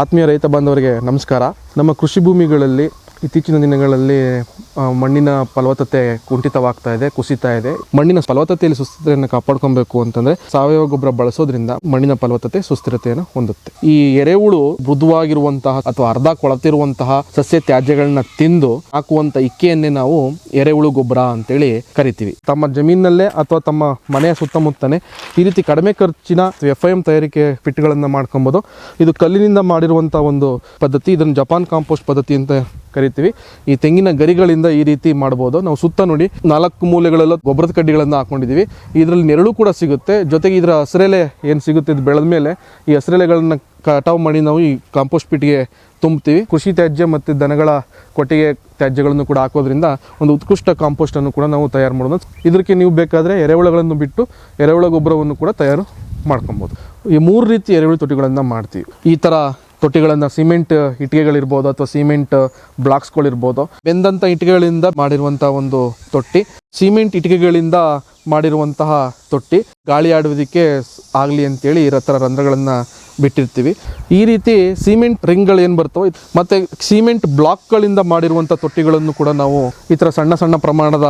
ಆತ್ಮೀಯ ರೈತ ಬಾಂಧವರಿಗೆ ನಮಸ್ಕಾರ. ನಮ್ಮ ಕೃಷಿ ಭೂಮಿಗಳಲ್ಲಿ ಇತ್ತೀಚಿನ ದಿನಗಳಲ್ಲಿ ಮಣ್ಣಿನ ಫಲವತ್ತತೆ ಕುಂಠಿತವಾಗ್ತಾ ಇದೆ, ಕುಸಿತಾ ಇದೆ. ಮಣ್ಣಿನ ಫಲವತ್ತತೆಯಲ್ಲಿ ಸುಸ್ಥಿರತೆಯನ್ನು ಕಾಪಾಡ್ಕೊಬೇಕು ಅಂತಂದ್ರೆ ಸಾವಯವ ಗೊಬ್ಬರ ಬಳಸೋದ್ರಿಂದ ಮಣ್ಣಿನ ಫಲವತ್ತತೆ ಸುಸ್ಥಿರತೆಯನ್ನು ಹೊಂದುತ್ತೆ. ಈ ಎರೆಹುಳು ಮೃದುವಾಗಿರುವಂತಹ ಅಥವಾ ಅರ್ಧ ಕೊಳತಿರುವಂತಹ ಸಸ್ಯ ತ್ಯಾಜ್ಯಗಳನ್ನ ತಿಂದು ಹಾಕುವಂತ ಇಕ್ಕೆಯನ್ನೇ ನಾವು ಎರೆಹುಳು ಗೊಬ್ಬರ ಅಂತೇಳಿ ಕರಿತೀವಿ. ತಮ್ಮ ಜಮೀನಲ್ಲೇ ಅಥವಾ ತಮ್ಮ ಮನೆಯ ಸುತ್ತಮುತ್ತನೇ ಈ ರೀತಿ ಕಡಿಮೆ ಖರ್ಚಿನ ಎಫ್ ಐ ಎಂ ತಯಾರಿಕೆ ಪಿಟ್ಗಳನ್ನು ಮಾಡ್ಕೊಬೋದು. ಇದು ಕಲ್ಲಿನಿಂದ ಮಾಡಿರುವಂಥ ಒಂದು ಪದ್ಧತಿ, ಇದನ್ನು ಜಪಾನ್ ಕಾಂಪೋಸ್ಟ್ ಪದ್ಧತಿ ಅಂತ ಕರಿತೀವಿ. ಈ ತೆಂಗಿನ ಗರಿಗಳಿಂದ ಈ ರೀತಿ ಮಾಡ್ಬೋದು. ನಾವು ಸುತ್ತ ನೋಡಿ ನಾಲ್ಕು ಮೂಲೆಗಳೆಲ್ಲ ಗೊಬ್ಬರದ ಕಡ್ಡಿಗಳನ್ನು ಹಾಕೊಂಡಿದ್ದೀವಿ ಇದರಲ್ಲಿ ನೆರಳು ಕೂಡ ಸಿಗುತ್ತೆ. ಜೊತೆಗೆ ಇದರ ಹಸಿರೆಲೆ ಏನು ಸಿಗುತ್ತೆ ಇದು ಬೆಳೆದ ಮೇಲೆ ಈ ಹಸಿರೆಲೆಗಳನ್ನ ಕಟಾವು ಮಾಡಿ ನಾವು ಈ ಕಾಂಪೋಸ್ಟ್ ಪಿಟ್ಗೆ ತುಂಬ್ತೀವಿ ಕೃಷಿ ತ್ಯಾಜ್ಯ ಮತ್ತು ದನಗಳ ಕೊಟ್ಟಿಗೆ ತ್ಯಾಜ್ಯಗಳನ್ನು ಕೂಡ ಹಾಕೋದ್ರಿಂದ ಒಂದು ಉತ್ಕೃಷ್ಟ ಕಾಂಪೋಸ್ಟನ್ನು ಕೂಡ ನಾವು ತಯಾರು ಮಾಡೋದು. ಇದಕ್ಕೆ ನೀವು ಬೇಕಾದರೆ ಎರೆಹುಳಗಳನ್ನು ಬಿಟ್ಟು ಎರೆಹುಳ ಗೊಬ್ಬರವನ್ನು ಕೂಡ ತಯಾರು ಮಾಡ್ಕೊಬೋದು. ಈ ಮೂರು ರೀತಿ ಎರೆಹುಳು ತೊಟ್ಟಿಗಳನ್ನು ಮಾಡ್ತೀವಿ. ಈ ಥರ ತೊಟ್ಟಿಗಳನ್ನು ಸಿಮೆಂಟ್ ಇಟ್ಟಿಗೆಗಳಿರ್ಬೋದು ಅಥವಾ ಸಿಮೆಂಟ್ ಬ್ಲಾಕ್ಸ್ಗಳಿರ್ಬೋದು. ಬೆಂದಂಥ ಇಟ್ಟಿಗೆಗಳಿಂದ ಮಾಡಿರುವಂಥ ಒಂದು ತೊಟ್ಟಿ. ಸಿಮೆಂಟ್ ಇಟ್ಟಿಗೆಗಳಿಂದ ಮಾಡಿರುವಂತಹ ತೊಟ್ಟಿ. ಗಾಳಿ ಆಡುವುದಕ್ಕೆ ಆಗಲಿ ಅಂತೇಳಿ ಈ ಥರ ರಂಧ್ರಗಳನ್ನು ಬಿಟ್ಟಿರ್ತೀವಿ. ಈ ರೀತಿ ಸಿಮೆಂಟ್ ರಿಂಗ್ಗಳು ಏನು ಬರ್ತವೆ? ಮತ್ತು ಸಿಮೆಂಟ್ ಬ್ಲಾಕ್ಗಳಿಂದ ಮಾಡಿರುವಂಥ ತೊಟ್ಟಿಗಳನ್ನು ಕೂಡ ನಾವು ಈ ಥರ ಸಣ್ಣ ಸಣ್ಣ ಪ್ರಮಾಣದ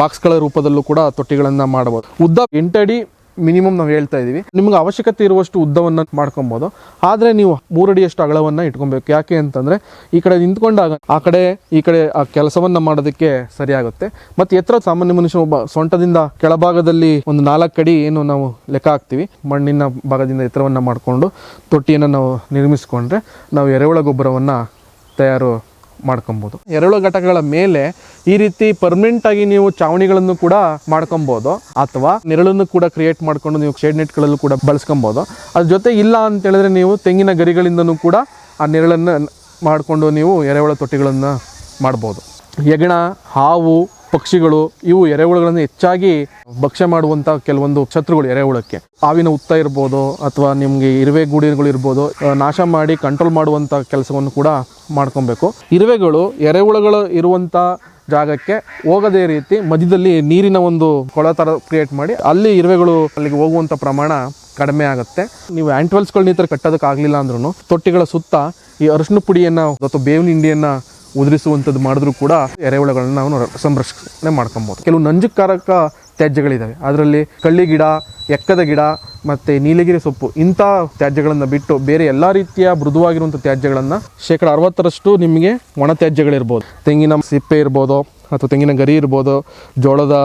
ಬಾಕ್ಸ್ಗಳ ರೂಪದಲ್ಲೂ ಕೂಡ ತೊಟ್ಟಿಗಳನ್ನು ಮಾಡಬಹುದು. ಉದ್ದ ಎಂಟಡಿ ಮಿನಿಮಮ್ ನಾವು ಹೇಳ್ತಾ ಇದ್ದೀವಿ ನಿಮ್ಗೆ ಅವಶ್ಯಕತೆ ಇರುವಷ್ಟು ಉದ್ದವನ್ನು ಮಾಡ್ಕೊಬೋದು. ಆದರೆ ನೀವು ಮೂರಡಿಯಷ್ಟು ಅಗಲವನ್ನು ಇಟ್ಕೊಬೇಕು. ಯಾಕೆ ಅಂತಂದರೆ ಈ ಕಡೆ ನಿಂತ್ಕೊಂಡಾಗ ಆ ಕಡೆ, ಈ ಕಡೆ ಆ ಕೆಲಸವನ್ನು ಮಾಡೋದಕ್ಕೆ ಸರಿಯಾಗುತ್ತೆ. ಮತ್ತು ಎತ್ತರ ಸಾಮಾನ್ಯ ಮನುಷ್ಯ ಒಬ್ಬ ಸೊಂಟದಿಂದ ಕೆಳಭಾಗದಲ್ಲಿ ಒಂದು ನಾಲ್ಕು ಅಡಿ ಏನು ನಾವು ಲೆಕ್ಕ ಹಾಕ್ತೀವಿ. ಮಣ್ಣಿನ ಭಾಗದಿಂದ ಎತ್ತರವನ್ನು ಮಾಡಿಕೊಂಡು ತೊಟ್ಟಿಯನ್ನು ನಾವು ನಿರ್ಮಿಸಿಕೊಂಡ್ರೆ ನಾವು ಎರೆಹುಳ ಗೊಬ್ಬರವನ್ನು ತಯಾರು ಮಾಡ್ಕೊಬೋದು. ಎರಡು ಘಟಕಗಳ ಮೇಲೆ ಈ ರೀತಿ ಪರ್ಮನೆಂಟ್ ಆಗಿ ನೀವು ಚಾವಣಿಗಳನ್ನು ಕೂಡ ಮಾಡ್ಕೊಬೋದು. ಅಥವಾ ನೆರಳನ್ನು ಕೂಡ ಕ್ರಿಯೇಟ್ ಮಾಡ್ಕೊಂಡು ನೀವು ಶೇಡ್ ನೆಟ್ಗಳಲ್ಲೂ ಕೂಡ ಬಳಸ್ಕೊಬೋದು. ಅದ್ರ ಜೊತೆ ಇಲ್ಲ ಅಂತ ಹೇಳಿದ್ರೆ ನೀವು ತೆಂಗಿನ ಗರಿಗಳಿಂದನೂ ಕೂಡ ಆ ನೆರಳನ್ನು ಮಾಡಿಕೊಂಡು ನೀವು ಎರೆಹುಳ ತೊಟ್ಟಿಗಳನ್ನು ಮಾಡ್ಬೋದು. ಯಗಣ, ಹಾವು ಪಕ್ಷಿಗಳು ಇವು ಎರೆಹುಳುಗಳನ್ನು ಹೆಚ್ಚಾಗಿ ಭಕ್ಷ್ಯ ಮಾಡುವಂಥ ಕೆಲವೊಂದು ಶತ್ರುಗಳು ಎರೆಹುಳಕ್ಕೆ. ಹಾವಿನ ಉತ್ತ ಇರ್ಬೋದು ಅಥವಾ ನಿಮಗೆ ಇರುವೆ ಗೂಡಿಗಳು ಇರ್ಬೋದು ನಾಶ ಮಾಡಿ ಕಂಟ್ರೋಲ್ ಮಾಡುವಂಥ ಕೆಲಸವನ್ನು ಕೂಡ ಮಾಡ್ಕೊಬೇಕು. ಇರುವೆಗಳು ಎರೆಹುಳುಗಳು ಇರುವಂಥ ಜಾಗಕ್ಕೆ ಹೋಗದೇ ರೀತಿ ಮಧ್ಯದಲ್ಲಿ ನೀರಿನ ಒಂದು ಕೊಳ ಥರ ಕ್ರಿಯೇಟ್ ಮಾಡಿ ಅಲ್ಲಿ ಇರುವೆಗಳು ಅಲ್ಲಿಗೆ ಹೋಗುವಂಥ ಪ್ರಮಾಣ ಕಡಿಮೆ ಆಗುತ್ತೆ. ನೀವು ಆ್ಯಂಟ್ವೆಲ್ಸ್ಗಳನ್ನ ಈ ಕಟ್ಟೋದಕ್ಕೆ ಆಗಲಿಲ್ಲ ಅಂದ್ರೂ ತೊಟ್ಟಿಗಳ ಸುತ್ತ ಈ ಅರಿಶಿನ ಪುಡಿಯನ್ನು ಅಥವಾ ಬೇವಿನ ಹಿಂಡಿಯನ್ನು ಉದುರಿಸುವಂಥದ್ದು ಮಾಡಿದ್ರೂ ಕೂಡ ಎರೆಹುಳಗಳನ್ನ ನಾವು ಸಂರಕ್ಷಣೆ ಮಾಡ್ಕೊಬೋದು. ಕೆಲವು ನಂಜುಕಾರಕ ತ್ಯಾಜ್ಯಗಳಿದ್ದಾವೆ ಅದರಲ್ಲಿ ಕಳ್ಳಿ ಗಿಡ, ಎಕ್ಕದ ಗಿಡ, ಮತ್ತು ನೀಲಗಿರಿ ಸೊಪ್ಪು ಇಂಥ ತ್ಯಾಜ್ಯಗಳನ್ನು ಬಿಟ್ಟು ಬೇರೆ ಎಲ್ಲ ರೀತಿಯ ಮೃದುವಾಗಿರುವಂಥ ತ್ಯಾಜ್ಯಗಳನ್ನು ಶೇಕಡ ಅರವತ್ತರಷ್ಟು ನಿಮಗೆ ಒಣ ತ್ಯಾಜ್ಯಗಳಿರ್ಬೋದು ತೆಂಗಿನ ಸಿಪ್ಪೆ ಇರ್ಬೋದು ಅಥವಾ ತೆಂಗಿನ ಗರಿ ಇರ್ಬೋದು, ಜೋಳದ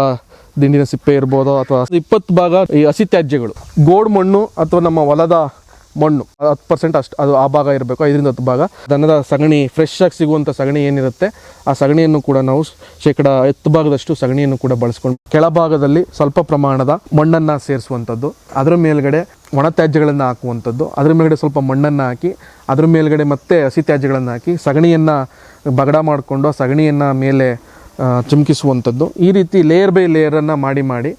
ದಿಂಡಿನ ಸಿಪ್ಪೆ ಇರ್ಬೋದು ಅಥವಾ ಇಪ್ಪತ್ತು ಭಾಗ ಈ ಹಸಿ ತ್ಯಾಜ್ಯಗಳು. ಗೋಡ್ ಮಣ್ಣು ಅಥವಾ ನಮ್ಮ ಹೊಲದ ಮಣ್ಣು. ಹತ್ತು ಪರ್ಸೆಂಟ್ ಅಷ್ಟು ಅದು ಆ ಭಾಗ ಇರಬೇಕು, ಐದರಿಂದ ಹತ್ತು ಭಾಗ. ದನದ ಸಗಣಿ ಫ್ರೆಶ್ ಆಗಿ ಸಿಗುವಂಥ ಸಗಣಿ ಏನಿರುತ್ತೆ, ಆ ಸಗಣಿಯನ್ನು ಕೂಡ ನಾವು ಶೇಕಡ ಹತ್ತು ಭಾಗದಷ್ಟು ಸಗಣಿಯನ್ನು ಕೂಡ ಬಳಸ್ಕೊಂಡು, ಕೆಳಭಾಗದಲ್ಲಿ ಸ್ವಲ್ಪ ಪ್ರಮಾಣದ ಮಣ್ಣನ್ನು ಸೇರಿಸುವಂಥದ್ದು, ಅದರ ಮೇಲ್ಗಡೆ ಒಣ ತ್ಯಾಜ್ಯಗಳನ್ನು ಹಾಕುವಂಥದ್ದು, ಅದರ ಮೇಲ್ಗಡೆ ಸ್ವಲ್ಪ ಮಣ್ಣನ್ನು ಹಾಕಿ, ಅದ್ರ ಮೇಲ್ಗಡೆ ಮತ್ತೆ ಹಸಿ ತ್ಯಾಜ್ಯಗಳನ್ನು ಹಾಕಿ ಸಗಣಿಯನ್ನು ಬಗಡ ಮಾಡಿಕೊಂಡು ಆ ಸಗಣಿಯನ್ನು ಮೇಲೆ ಚುಮಕಿಸುವಂಥದ್ದು. ಈ ರೀತಿ ಲೇಯರ್ ಬೈ ಲೇಯರನ್ನು ಮಾಡಿ ಮಾಡಿ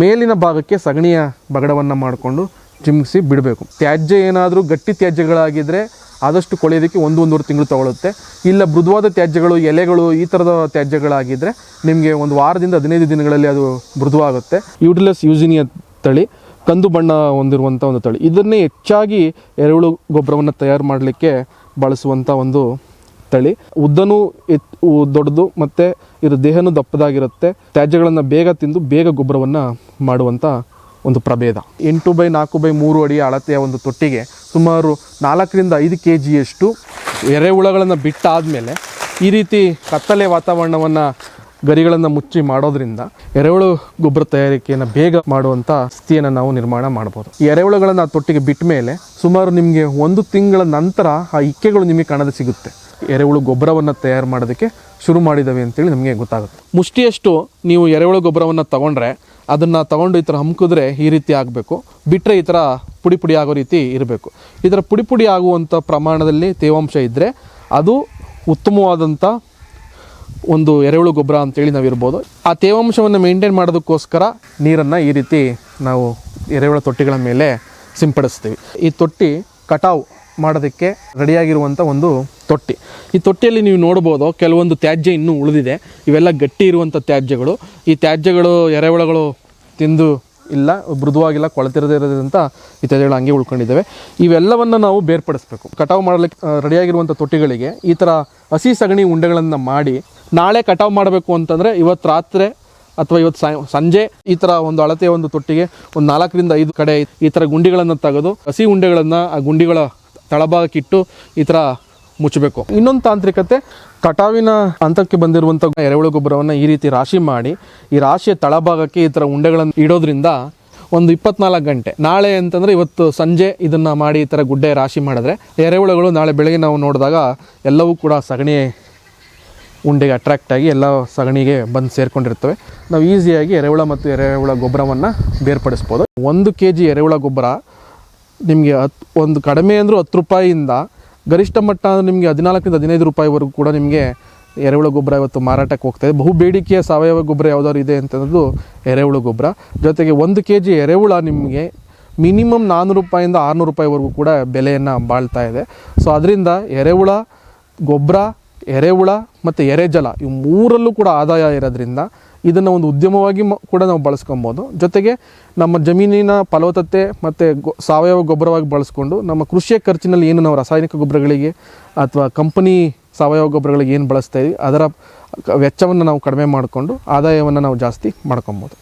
ಮೇಲಿನ ಭಾಗಕ್ಕೆ ಸಗಣಿಯ ಬಗಡವನ್ನು ಮಾಡಿಕೊಂಡು ಚಿಮುಕಿಸಿ ಬಿಡಬೇಕು. ತ್ಯಾಜ್ಯ ಏನಾದರೂ ಗಟ್ಟಿ ತ್ಯಾಜ್ಯಗಳಾಗಿದ್ದರೆ ಆದಷ್ಟು ಕೊಳೆಯೋದಕ್ಕೆ ಒಂದು ಒಂದೂವರೆ ತಿಂಗಳು ತಗೊಳ್ಳುತ್ತೆ ಇಲ್ಲ ಮೃದುವಾದ ತ್ಯಾಜ್ಯಗಳು, ಎಲೆಗಳು, ಈ ಥರದ ತ್ಯಾಜ್ಯಗಳಾಗಿದ್ದರೆ ನಿಮಗೆ ಒಂದು ವಾರದಿಂದ ಹದಿನೈದು ದಿನಗಳಲ್ಲಿ ಅದು ಮೃದುವಾಗುತ್ತೆ. ಯೂಟಿಲಸ್ ಯೂಸಿನಿಯ ತಳಿ, ಕಂದು ಬಣ್ಣ ಹೊಂದಿರುವಂಥ ಒಂದು ತಳಿ. ಇದನ್ನೇ ಹೆಚ್ಚಾಗಿ ಎರೆಹುಳು ಗೊಬ್ಬರವನ್ನು ತಯಾರು ಮಾಡಲಿಕ್ಕೆ ಬಳಸುವಂಥ ಒಂದು ತಳಿ. ಉದ್ದನೂ ದೊಡ್ಡದು ಮತ್ತು ಇದು ದೇಹನೂ ದಪ್ಪದಾಗಿರುತ್ತೆ. ತ್ಯಾಜ್ಯಗಳನ್ನು ಬೇಗ ತಿಂದು ಬೇಗ ಗೊಬ್ಬರವನ್ನು ಮಾಡುವಂಥ ಒಂದು ಪ್ರಭೇದ. ಎಂಟು ಬೈ ನಾಲ್ಕು ಬೈ ಮೂರು ಅಡಿ ಅಳತೆಯ ಒಂದು ತೊಟ್ಟಿಗೆ ಸುಮಾರು ನಾಲ್ಕರಿಂದ ಐದು ಕೆ ಜಿಯಷ್ಟು ಎರೆಹುಳಗಳನ್ನು ಬಿಟ್ಟಾದಮೇಲೆ ಈ ರೀತಿ ಕತ್ತಲೆ ವಾತಾವರಣವನ್ನು ಗರಿಗಳನ್ನು ಮುಚ್ಚಿ ಮಾಡೋದ್ರಿಂದ ಎರೆಹುಳು ಗೊಬ್ಬರ ತಯಾರಿಕೆಯನ್ನು ಬೇಗ ಮಾಡುವಂಥ ಸ್ಥಿತಿಯನ್ನು ನಾವು ನಿರ್ಮಾಣ ಮಾಡ್ಬೋದು. ಈ ಎರೆಹುಳುಗಳನ್ನು ಆ ತೊಟ್ಟಿಗೆ ಬಿಟ್ಟ ಮೇಲೆ ಸುಮಾರು ನಿಮಗೆ ಒಂದು ತಿಂಗಳ ನಂತರ ಆ ಇಕ್ಕೆಗಳು ನಿಮಗೆ ಕಾಣದ ಸಿಗುತ್ತೆ. ಎರೆಹುಳು ಗೊಬ್ಬರವನ್ನು ತಯಾರು ಮಾಡೋದಕ್ಕೆ ಶುರು ಮಾಡಿದ್ದಾವೆ ಅಂತೇಳಿ ನಮಗೆ ಗೊತ್ತಾಗುತ್ತೆ. ಮುಷ್ಟಿಯಷ್ಟು ನೀವು ಎರೆಹುಳು ಗೊಬ್ಬರವನ್ನು ತಗೊಂಡ್ರೆ ಅದನ್ನು ತಗೊಂಡು ಈ ಥರ ಹಮ್ಕಿದ್ರೆ ಈ ರೀತಿ ಆಗಬೇಕು. ಬಿಟ್ಟರೆ ಈ ಥರ ಪುಡಿ ಪುಡಿ ಆಗೋ ರೀತಿ ಇರಬೇಕು. ಈ ಥರ ಪುಡಿ ಪುಡಿ ಆಗುವಂಥ ಪ್ರಮಾಣದಲ್ಲಿ ತೇವಾಂಶ ಇದ್ದರೆ ಅದು ಉತ್ತಮವಾದಂಥ ಒಂದು ಎರೆಹುಳು ಗೊಬ್ಬರ ಅಂತೇಳಿ ನಾವು ಇರ್ಬೋದು ಆ ತೇವಾಂಶವನ್ನು ಮೇಂಟೈನ್ ಮಾಡೋದಕ್ಕೋಸ್ಕರ ನೀರನ್ನು ಈ ರೀತಿ ನಾವು ಎರೆಹುಳ ತೊಟ್ಟಿಗಳ ಮೇಲೆ ಸಿಂಪಡಿಸ್ತೀವಿ. ಈ ತೊಟ್ಟಿ ಕಟಾವು ಮಾಡೋದಕ್ಕೆ ರೆಡಿಯಾಗಿರುವಂಥ ಒಂದು ತೊಟ್ಟಿ. ಈ ತೊಟ್ಟಿಯಲ್ಲಿ ನೀವು ನೋಡ್ಬೋದು ಕೆಲವೊಂದು ತ್ಯಾಜ್ಯ ಇನ್ನೂ ಉಳಿದಿದೆ. ಇವೆಲ್ಲ ಗಟ್ಟಿ ಇರುವಂಥ ತ್ಯಾಜ್ಯಗಳು. ಈ ತ್ಯಾಜ್ಯಗಳು ಎರೆಹುಳಗಳು ತಿಂದು ಇಲ್ಲ, ಮೃದುವಾಗಿಲ್ಲ, ಕೊಳತಿರದೇ ಇರೋದ್ರಿಂದ ತ್ಯಾಜ್ಯಗಳು ಹಂಗೆ ಉಳ್ಕೊಂಡಿದ್ದಾವೆ. ಇವೆಲ್ಲವನ್ನು ನಾವು ಬೇರ್ಪಡಿಸ್ಬೇಕು. ಕಟಾವು ಮಾಡಲಿಕ್ಕೆ ರೆಡಿಯಾಗಿರುವಂಥ ತೊಟ್ಟಿಗಳಿಗೆ ಈ ಥರ ಹಸಿ ಸಗಣಿ ಉಂಡೆಗಳನ್ನು ಮಾಡಿ ನಾಳೆ ಕಟಾವು ಮಾಡಬೇಕು ಅಂತಂದರೆ ಇವತ್ತು ರಾತ್ರಿ ಅಥವಾ ಇವತ್ತು ಸಂಜೆ ಈ ಥರ ಒಂದು ಅಳತೆಯ ಒಂದು ತೊಟ್ಟಿಗೆ ಒಂದು ನಾಲ್ಕರಿಂದ ಐದು ಕಡೆ ಈ ಥರ ಗುಂಡಿಗಳನ್ನು ತೆಗೆದು ಹಸಿ ಉಂಡೆಗಳನ್ನು ಆ ಗುಂಡಿಗಳ ತಳಭಾಗಕ್ಕಿಟ್ಟು ಈ ಥರ ಮುಚ್ಚಬೇಕು. ಇನ್ನೊಂದು ತಾಂತ್ರಿಕತೆ, ಕಟಾವಿನ ಹಂತಕ್ಕೆ ಬಂದಿರುವಂಥ ಎರೆಹುಳು ಗೊಬ್ಬರವನ್ನು ಈ ರೀತಿ ರಾಶಿ ಮಾಡಿ, ಈ ರಾಶಿಯ ತಳಭಾಗಕ್ಕೆ ಈ ಥರ ಉಂಡೆಗಳನ್ನು ಇಡೋದ್ರಿಂದ ಒಂದು ಇಪ್ಪತ್ನಾಲ್ಕು ಗಂಟೆ, ನಾಳೆ ಅಂತಂದರೆ ಇವತ್ತು ಸಂಜೆ ಇದನ್ನು ಮಾಡಿ ಈ ಥರ ಗುಡ್ಡೆ ರಾಶಿ ಮಾಡಿದ್ರೆ ಎರೆಹುಳುಗಳು ನಾಳೆ ಬೆಳಗ್ಗೆ ನಾವು ನೋಡಿದಾಗ ಎಲ್ಲವೂ ಕೂಡ ಸಗಣಿ ಉಂಡೆಗೆ ಅಟ್ರಾಕ್ಟ್ ಆಗಿ ಎಲ್ಲ ಸಗಣಿಗೆ ಬಂದು ಸೇರಿಕೊಂಡಿರ್ತವೆ. ನಾವು ಈಸಿಯಾಗಿ ಎರೆಹುಳ ಮತ್ತು ಎರೆಹುಳ ಗೊಬ್ಬರವನ್ನು ಬೇರ್ಪಡಿಸ್ಬೋದು. ಒಂದು ಕೆ ಜಿ ಎರೆಹುಳ ಗೊಬ್ಬರ ನಿಮಗೆ ಹತ್ತು ಒಂದು ಕಡಿಮೆ ಅಂದರೂ ಹತ್ತು ರೂಪಾಯಿಯಿಂದ ಗರಿಷ್ಠ ಮಟ್ಟ ಅಂದರೆ ನಿಮಗೆ ಹದಿನಾಲ್ಕರಿಂದ ಹದಿನೈದು ರೂಪಾಯಿವರೆಗೂ ಕೂಡ ನಿಮಗೆ ಎರೆಹುಳು ಗೊಬ್ಬರ ಇವತ್ತು ಮಾರಾಟಕ್ಕೆ ಹೋಗ್ತಾಯಿದೆ ಬಹು ಬೇಡಿಕೆಯ ಸಾವಯವ ಗೊಬ್ಬರ ಯಾವುದಾದ್ರು ಇದೆ ಅಂತಂದು ಎರೆಹುಳು ಗೊಬ್ಬರ. ಜೊತೆಗೆ ಒಂದು ಕೆ ಜಿ ಎರೆಹುಳ ನಿಮಗೆ ಮಿನಿಮಮ್ ನಾನ್ನೂರು ರೂಪಾಯಿಂದ ಆರುನೂರು ರೂಪಾಯಿವರೆಗೂ ಕೂಡ ಬೆಲೆಯನ್ನು ಬಾಳ್ತಾ ಇದೆ. ಸೊ, ಅದರಿಂದ ಎರೆಹುಳ ಗೊಬ್ಬರ, ಎರೆಹುಳ ಮತ್ತು ಎರೆಜಲ ಇವು ಮೂರಲ್ಲೂ ಕೂಡ ಆದಾಯ ಇರೋದ್ರಿಂದ ಇದನ್ನು ಒಂದು ಉದ್ಯಮವಾಗಿ ಕೂಡ ನಾವು ಬಳಸ್ಕೊಬೋದು. ಜೊತೆಗೆ ನಮ್ಮ ಜಮೀನಿನ ಫಲವತ್ತತೆ ಮತ್ತು ಸಾವಯವ ಗೊಬ್ಬರವಾಗಿ ಬಳಸ್ಕೊಂಡು ನಮ್ಮ ಕೃಷಿಯ ಖರ್ಚಿನಲ್ಲಿ ಏನು ನಾವು ರಾಸಾಯನಿಕ ಗೊಬ್ಬರಗಳಿಗೆ ಅಥವಾ ಕಂಪನಿ ಸಾವಯವ ಗೊಬ್ಬರಗಳಿಗೆ ಏನು ಬಳಸ್ತಾ ಇದೀವಿ, ಅದರ ವೆಚ್ಚವನ್ನು ನಾವು ಕಡಿಮೆ ಮಾಡಿಕೊಂಡು ಆದಾಯವನ್ನು ನಾವು ಜಾಸ್ತಿ ಮಾಡ್ಕೊಬೋದು.